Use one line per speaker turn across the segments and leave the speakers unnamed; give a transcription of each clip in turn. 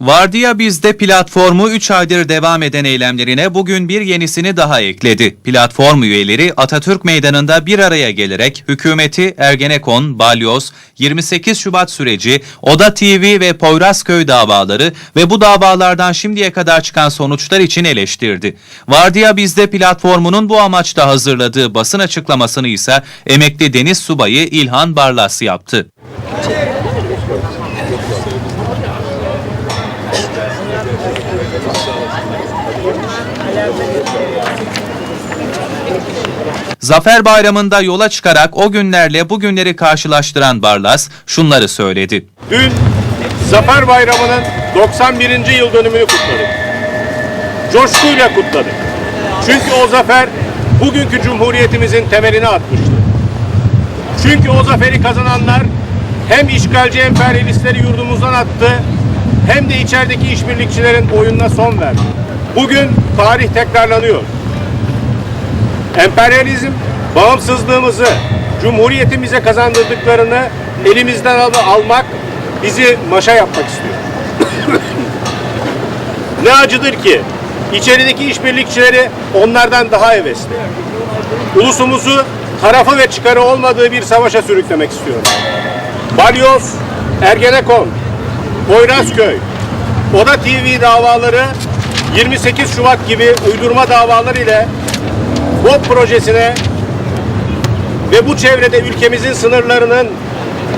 Vardiya Biz'de platformu 3 aydır devam eden eylemlerine bugün bir yenisini daha ekledi. Platform üyeleri Atatürk Meydanı'nda bir araya gelerek hükümeti Ergenekon, Balyoz, 28 Şubat süreci, Oda TV ve Poyrazköy davaları ve bu davalardan şimdiye kadar çıkan sonuçlar için eleştirdi. Vardiya Biz'de platformunun bu amaçla hazırladığı basın açıklamasını ise emekli deniz subayı İlhan Barlas yaptı. Zafer Bayramı'nda yola çıkarak o günlerle bugünleri karşılaştıran Barlas şunları söyledi.
Dün Zafer Bayramı'nın 91. yıl dönümünü kutladık. Coşkuyla kutladık. Çünkü o zafer bugünkü cumhuriyetimizin temelini atmıştı. Çünkü o zaferi kazananlar hem işgalci emperyalistleri yurdumuzdan attı hem de içerideki işbirlikçilerin oyununa son verdi. Bugün tarih tekrarlanıyor. Emperyalizm bağımsızlığımızı, cumhuriyetimize kazandırdıklarını elimizden al- almak, bizi maşa yapmak istiyor. ne acıdır ki içerideki işbirlikçileri onlardan daha hevesli. Ulusumuzu tarafı ve çıkarı olmadığı bir savaşa sürüklemek istiyor. Balyoz, Ergenekon, Poyrazköy, Oda TV davaları 28 Şubat gibi uydurma davalar ile BOP projesine ve bu çevrede ülkemizin sınırlarının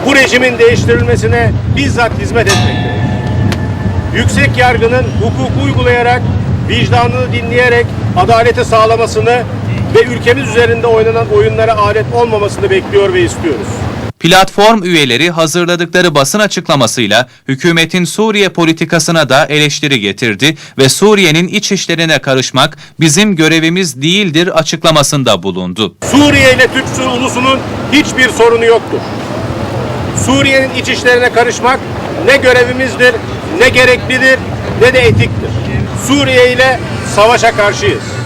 bu rejimin değiştirilmesine bizzat hizmet etmektedir. Yüksek yargının hukuku uygulayarak, vicdanını dinleyerek adaleti sağlamasını ve ülkemiz üzerinde oynanan oyunlara alet olmamasını bekliyor ve istiyoruz.
Platform üyeleri hazırladıkları basın açıklamasıyla hükümetin Suriye politikasına da eleştiri getirdi ve Suriye'nin iç işlerine karışmak bizim görevimiz değildir açıklamasında bulundu.
Suriye ile Türk ulusunun hiçbir sorunu yoktur. Suriye'nin iç işlerine karışmak ne görevimizdir, ne gereklidir, ne de etiktir. Suriye ile savaşa karşıyız.